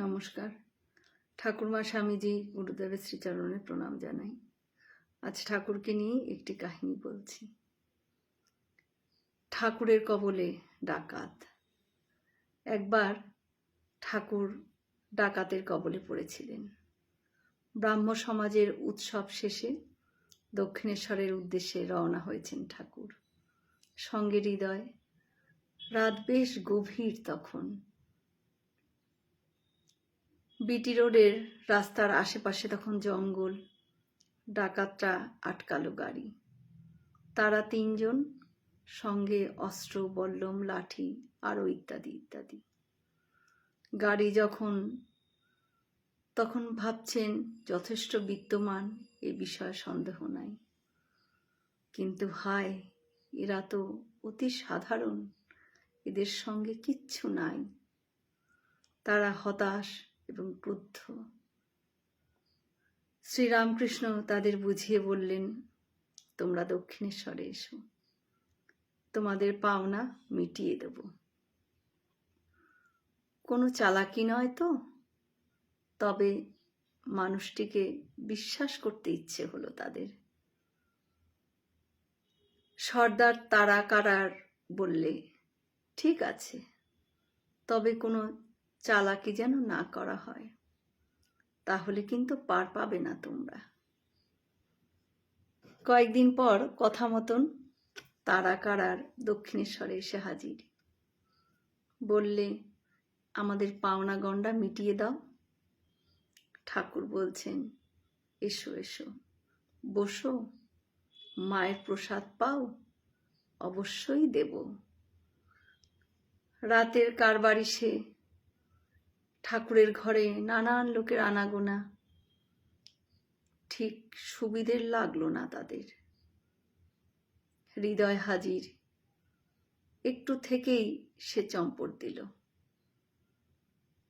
নমস্কার। ঠাকুরমা স্বামীজি গুরুদেবের শ্রীচরণে প্রণাম জানাই। আজ ঠাকুরকে নিয়ে একটি কাহিনী বলছি। ঠাকুরের কবলে ডাকাত। একবার ঠাকুর ডাকাতের কবলে পড়েছিলেন। ব্রাহ্ম সমাজের উৎসব শেষে দক্ষিণেশ্বরের উদ্দেশ্যে রওনা হয়েছেন ঠাকুর। সঙ্গে হৃদয়, রাত বেশ গভীর তখন। বিটি রোডের রাস্তার আশেপাশে তখন জঙ্গল, ডাকাতরা আটকালো গাড়ি। তারা তিনজন সঙ্গে অস্ত্র, বল্লম, লাঠি আরও ইত্যাদি ইত্যাদি। গাড়ি যখন, তখন ভাবছেন যথেষ্ট বিদ্যমান, এ বিষয়ে সন্দেহ নাই। কিন্তু হায়, এরা তো অতি সাধারণ, এদের সঙ্গে কিচ্ছু নাই। তারা হতাশ এবং বুদ্ধ। শ্রীরামকৃষ্ণ তাদের বুঝিয়ে বললেন, তোমরা দক্ষিণেশ্বরে এসো। তোমাদের পাওনা মিটিয়ে দেব। কোনো চালাকি নয় তো? তবে মানুষটিকে বিশ্বাস করতে ইচ্ছে হলো তাদের। সর্দার তারা কারার বললে, ঠিক আছে। তবে কোনো চালাকি যেন না করা হয়, তাহলে কিন্তু পার পাবে না তোমরা। কয়েকদিন পর কথা মতন তারা কারার দক্ষিণেশ্বরে এসে হাজির। বললে, আমাদের পাওনা গন্ডা মিটিয়ে দাও। ঠাকুর বলছেন, এসো এসো, বসো, মায়ের প্রসাদ পাও, অবশ্যই দেব। রাতের কারবারি সে ঠাকুরের ঘরে নানান লোকের আনাগোনা। ঠিক সুবিধের লাগল না তাদের। হৃদয় হাজির। একটু থেকেই সে চম্পট দিল।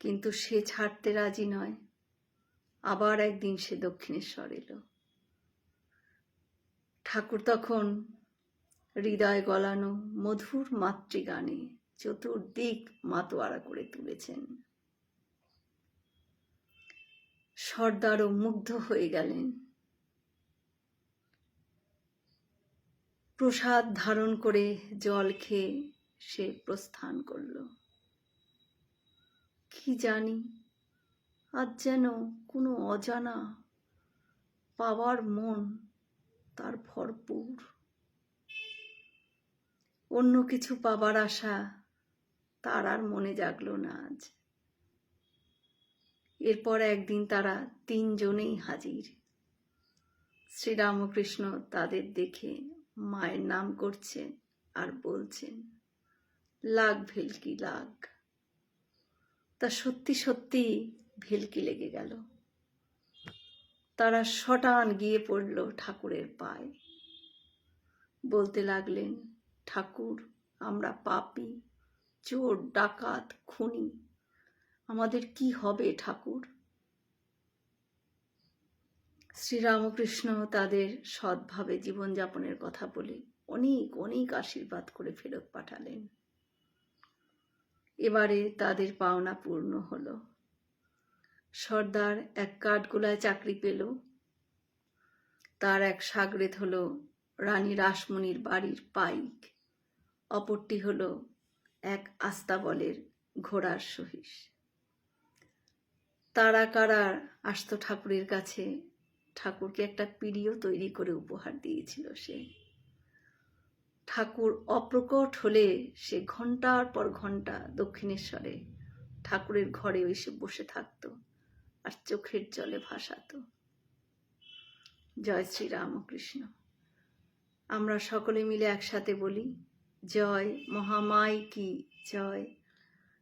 কিন্তু সে ছাড়তে রাজি নয়। আবার একদিন সে দক্ষিণেশ্বর এলো। ঠাকুর তখন হৃদয় গলানো মধুর মাতৃগানে চতুর্দিক মাতোয়ারা করে তুলেছেন। সর্দারও মুগ্ধ হয়ে গেলেন। প্রসাদ ধারণ করে জল খেয়ে সে প্রস্থান করল। কি জানি, আজ যেন কোনো অজানা পাওয়ার মন তার ভরপুর। অন্য কিছু পাবার আশা তার আর মনে জাগলো না আজ। এরপর একদিন তারা তিনজনেই হাজির। শ্রীরামকৃষ্ণ তাদের দেখে মায়ের নাম করছেন আর বলছেন, লাগ ভেলকি, লাগ। তা সত্যি সত্যি ভেলকি লেগে গেল। তারা শটান গিয়ে পড়ল ঠাকুরের পায়ে। বলতে লাগলেন, ঠাকুর, আমরা পাপি, চোর, ডাকাত, খুনি আমাদের কি হবে, ঠাকুর? শ্রীরামকৃষ্ণ তাদের সৎভাবে জীবনযাপনের কথা বলে অনেক অনেক আশীর্বাদ করে ফেরত পাঠালেন। এবারে তাদের পাওনা পূর্ণ হলো। সর্দার এক কাঠগোলায় চাকরি পেল। তার এক সাগরেত হল রানী রাসমণির বাড়ির পাইক। অপরটি হল এক আস্তাবলের ঘোড়ার সহিস তারা কারা আসতো ঠাকুরের কাছে? ঠাকুরকে একটা পিড়িও তৈরি করে উপহার দিয়েছিল সে। ঠাকুর অপ্রকট হলে সে ঘণ্টার পর ঘণ্টা দক্ষিণেশ্বরে ঠাকুরের ঘরে এসে বসে থাকতো আর চোখের জলে ভাসাতো। জয় শ্রী রামকৃষ্ণ আমরা সকলে মিলে একসাথে বলি, জয় মহামাই কি জয়